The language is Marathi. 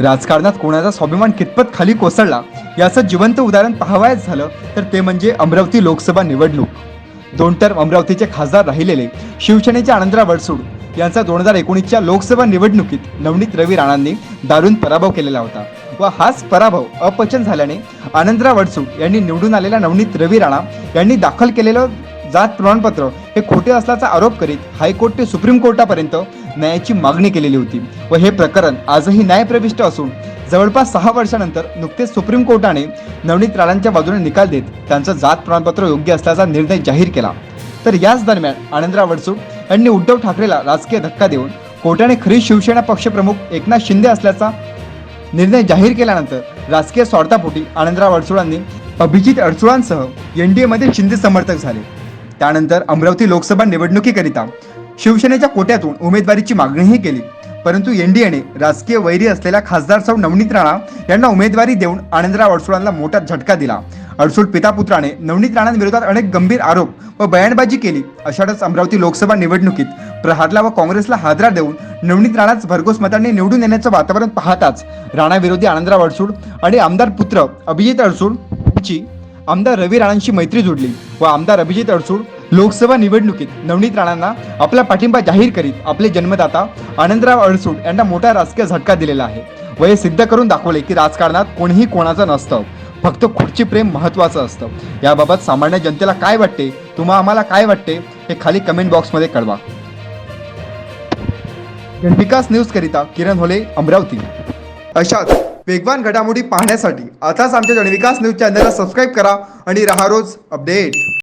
राजकारणात कोणाचा स्वाभिमान कितपत खाली कोसळला याचं जिवंत उदाहरण पाहावयाच झालं तर ते म्हणजे अमरावती लोकसभा निवडणूक. दोन टर्म अमरावतीचे खासदार राहिलेले शिवसेनेचे आनंदराव वडसूड यांचा दोन हजार एकोणीसच्या लोकसभा निवडणुकीत नवनीत रवी राणांनी दारुण पराभव केलेला होता. व हाच पराभव अपचन झाल्याने आनंदराव वडसूड यांनी निवडून आलेल्या नवनीत रवी राणा यांनी दाखल केलेलं जात प्रमाणपत्र हे खोटे असल्याचा आरोप करीत हायकोर्ट ते सुप्रीम कोर्टापर्यंत न्यायाची मागणी केलेली होती व हे प्रकरण आजही न्यायप्रविष्ट असून जवळपास सहा वर्षानंतर नुकतेच सुप्रीम कोर्टाने नवनीत राणांच्या बाजूने निकाल देत त्यांचं जात प्रमाणपत्र योग्य असल्याचा निर्णय जाहीर केला. तर याच दरम्यान आनंदराव वडसूळ यांनी उद्धव ठाकरेला राजकीय धक्का देऊन कोर्टाने खरी शिवसेना पक्षप्रमुख एकनाथ शिंदे असल्याचा निर्णय जाहीर केल्यानंतर राजकीय स्वार्थापोटी आनंदराव अडसुळांनी अभिजित अडसुळांसह एन डी एमध्ये शिंदे समर्थक झाले. त्यानंतर अमरावती लोकसभा निवडणुकीकरिता शिवसेनेच्या कोट्यातून उमेदवारीची मागणीही केली. परंतु एन राजकीय वैरी असलेल्या खासदार सौ नवनीत राणा यांना उमेदवारी देऊन आनंदराव अडसुळांना मोठा झटका दिला. अडसूळ पितापुत्राने नवनीत राणांविरोधात अनेक गंभीर आरोप व बयानबाजी केली. अशातच अमरावती लोकसभा निवडणुकीत प्रहारला व काँग्रेसला हादरा देऊन नवनीत राणाच भरघोस मतांनी निवडून येण्याचं वातावरण पाहताच राणाविरोधी आनंदराव अडसूळ आणि आमदार पुत्र अभिजित अडसूळ यांची आमदार रवी राणांशी मैत्री जुडली व आमदार अभिजित अडसूळ लोकसभा निवडणुकीत नवनीत राणांना आपला पाठिंबा जाहीर करीत आपले जन्मदाता आनंदराव अडसूड यांना मोठा राजकीय झटका दिलेला आहे. व हे सिद्ध करून दाखवले की राजकारणात कोणीही कोणाचं नसतं. फक्त खुर्ची प्रेम महत्त्वाचं असतं. याबाबत सामान्य जनतेला काय वाटते? तुम्हा आम्हाला काय वाटते? हे खाली कमेंट बॉक्समध्ये कळवा. विकास न्यूज करिता किरण होले अमरावती. अशाच वेगवान घडामोडी पाहण्यासाठी आताच आमच्या जनविकास न्यूज चॅनलला सबस्क्राईब करा आणि रहा रोज अपडेट